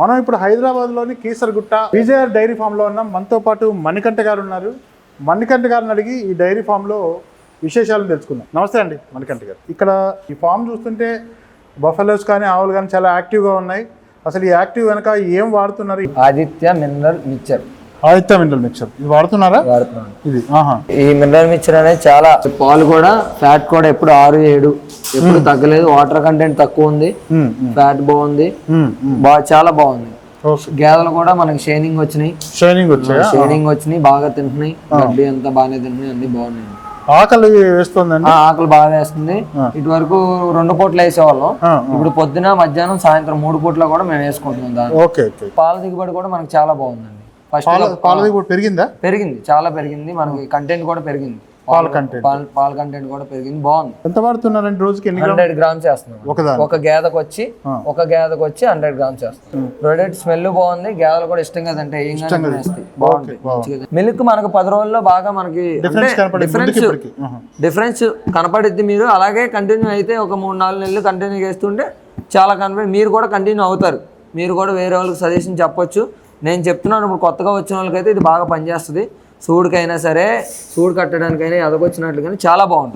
మనం ఇప్పుడు హైదరాబాద్లోని కీసరగుట్ట విజయర్ డైరీ ఫామ్లో ఉన్నాం. మనతో పాటు మణికంఠ గారు ఉన్నారు. మణికంఠ గారిని అడిగి ఈ డైరీ ఫామ్లో విశేషాలను తెలుసుకుందాం. నమస్తే అండి మణికంఠ గారు. ఇక్కడ ఈ ఫామ్ చూస్తుంటే బఫెలోస్ కానీ ఆవులు కానీ చాలా యాక్టివ్గా ఉన్నాయి. అసలు ఈ యాక్టివ్ వెనక ఏం వాడుతున్నారు? Aditya mineral mixture. Aditya mineral mixture. ఇది వాడుతున్నారా? ఇది ఆహా. ఈ మినరల్ మిక్చర్ అనేది చాలా పాలు కూడా ఫ్యాట్ కూడా ఎప్పుడు ఆరు ఏడు ఎప్పుడు తగ్గలేదు. వాటర్ కంటెంట్ తక్కువ ఉంది. ఫ్యాట్ బాగుంది. బాగా చాలా బాగుంది. గేదెలు కూడా మనకి షైనింగ్ వచ్చినాయి. షైనింగ్ వచ్చాయా? షైనింగ్ వచ్చినాయి. బాగా తింటున్నాయి. గడ్డి అంతా బాగానే తింటున్నాయి. అన్ని బాగున్నాయి. ఆకలి వేస్తుందండి? ఆకలి బాగా వేస్తుంది. ఇటు వరకు రెండు పూటలు వేసేవాళ్ళం. ఇప్పుడు పొద్దున మధ్యాహ్నం సాయంత్రం మూడు పూట్ల కూడా మేము వేసుకుంటున్నాం దాన్ని. పాల దిగుబడి కూడా మనకి చాలా బాగుందండి. పాలది కూడా పెరిగిందా? పెరిగింది చాలా పెరిగింది. మనకి కంటెంట్ కూడా పెరిగింది. పాల కంటెంట్ పాల పాల కంటెంట్ కూడా పెరిగింది. బాగుంది. ఎంత వాడుతున్నారండి రోజుకి? ఎన్ని హండ్రెడ్ గ్రామ్స్ వేస్తున్నాం ఒక గేదకు వచ్చి ఒక గేదకు వచ్చి హండ్రెడ్ గ్రామ్స్ వేస్తాం ప్రొడక్ట్ స్మెల్ బాగుంది గేదలు కూడా ఇష్టంగా తింటే ఏం మంచిగా. మిల్క్ మనకు పది రోజుల్లో బాగా మనకి డిఫరెన్స్. డిఫరెన్స్ కనపడిద్ది మీరు. అలాగే కంటిన్యూ అయితే ఒక మూడు నాలుగు నెలలు కంటిన్యూ చేస్తుంటే చాలా కనపడి మీరు కూడా కంటిన్యూ అవుతారు. మీరు కూడా వేరే వాళ్ళకి సజెషన్ చెప్పొచ్చు. నేను చెప్తున్నాను ఇప్పుడు కొత్తగా వచ్చిన వాళ్ళకైతే ఇది బాగా పనిచేస్తుంది. సూడికైనా సరే సూడు కట్టడానికైనా ఎదగొచ్చినట్లుగానే చాలా బాగుంటుంది.